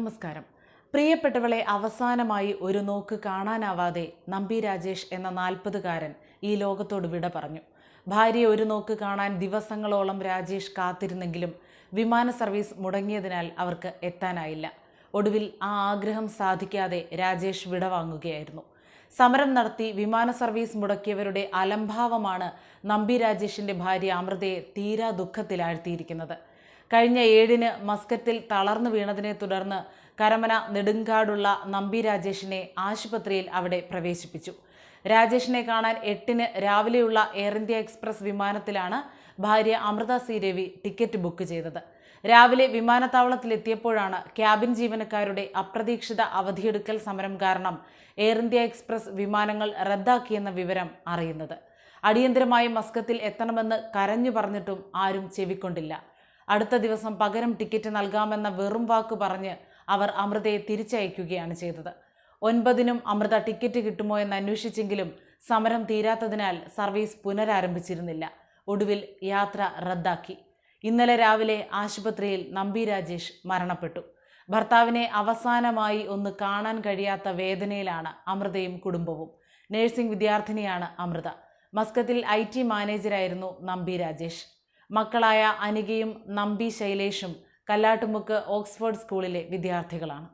നമസ്കാരം. പ്രിയപ്പെട്ടവളെ അവസാനമായി ഒരു നോക്ക് കാണാനാവാതെ നമ്പി രാജേഷ് എന്ന നാൽപ്പതുകാരൻ ഈ ലോകത്തോട് വിട പറഞ്ഞു. ഭാര്യയെ ഒരു നോക്ക് കാണാൻ ദിവസങ്ങളോളം രാജേഷ് കാത്തിരുന്നെങ്കിലും വിമാന സർവീസ് മുടങ്ങിയതിനാൽ അവർക്ക് എത്താനായില്ല. ഒടുവിൽ ആ ആഗ്രഹം സാധിക്കാതെ രാജേഷ് വിട വാങ്ങുകയായിരുന്നു. സമരം നടത്തി വിമാന സർവീസ് മുടക്കിയവരുടെ അലംഭാവമാണ് നമ്പി രാജേഷിന്റെ ഭാര്യ അമൃതയെ തീരാ ദുഃഖത്തിലാഴ്ത്തിയിരിക്കുന്നത്. കഴിഞ്ഞ ഏഴിന് മസ്കറ്റിൽ തളർന്നു വീണതിനെ തുടർന്ന് കരമന നെടുങ്കാടുള്ള നമ്പി രാജേഷിനെ ആശുപത്രിയിൽ അവിടെ പ്രവേശിപ്പിച്ചു. രാജേഷിനെ കാണാൻ എട്ടിന് രാവിലെയുള്ള എയർ ഇന്ത്യ എക്സ്പ്രസ് വിമാനത്തിലാണ് ഭാര്യ Amrutha C Ravi ticket book ചെയ്തത്. രാവിലെ വിമാനത്താവളത്തിലെത്തിയപ്പോഴാണ് ക്യാബിൻ ജീവനക്കാരുടെ അപ്രതീക്ഷിത അവധിയെടുക്കൽ സമരം കാരണം എയർ ഇന്ത്യ എക്സ്പ്രസ് വിമാനങ്ങൾ റദ്ദാക്കിയെന്ന വിവരം അറിയുന്നത്. അടിയന്തരമായി മസ്കത്തിൽ എത്തണമെന്ന് കരഞ്ഞു പറഞ്ഞിട്ടും ആരും ചെവിക്കൊണ്ടില്ല. അടുത്ത ദിവസം പകരം ടിക്കറ്റ് നൽകാമെന്ന വെറും വാക്ക് പറഞ്ഞ് അവർ അമൃതയെ തിരിച്ചയക്കുകയാണ് ചെയ്തത്. ഒൻപതിനും അമൃത ടിക്കറ്റ് കിട്ടുമോ എന്ന് അന്വേഷിച്ചെങ്കിലും സമരം തീരാത്തതിനാൽ സർവീസ് പുനരാരംഭിച്ചിരുന്നില്ല. ഒടുവിൽ യാത്ര റദ്ദാക്കി. ഇന്നലെ രാവിലെ ആശുപത്രിയിൽ നമ്പി രാജേഷ് മരണപ്പെട്ടു. ഭർത്താവിനെ അവസാനമായി ഒന്ന് കാണാൻ കഴിയാത്ത വേദനയിലാണ് അമൃതയും കുടുംബവും. നഴ്സിംഗ് വിദ്യാർത്ഥിനിയാണ് അമൃത. മസ്കത്തിൽ ഐ ടി മാനേജരായിരുന്നു നമ്പി രാജേഷ്. മക്കളായ അനികയും നമ്പി ശൈലേഷും കല്ലാട്ടുമുക്ക് ഓക്സ്ഫോർഡ് സ്കൂളിലെ വിദ്യാർത്ഥികളാണ്.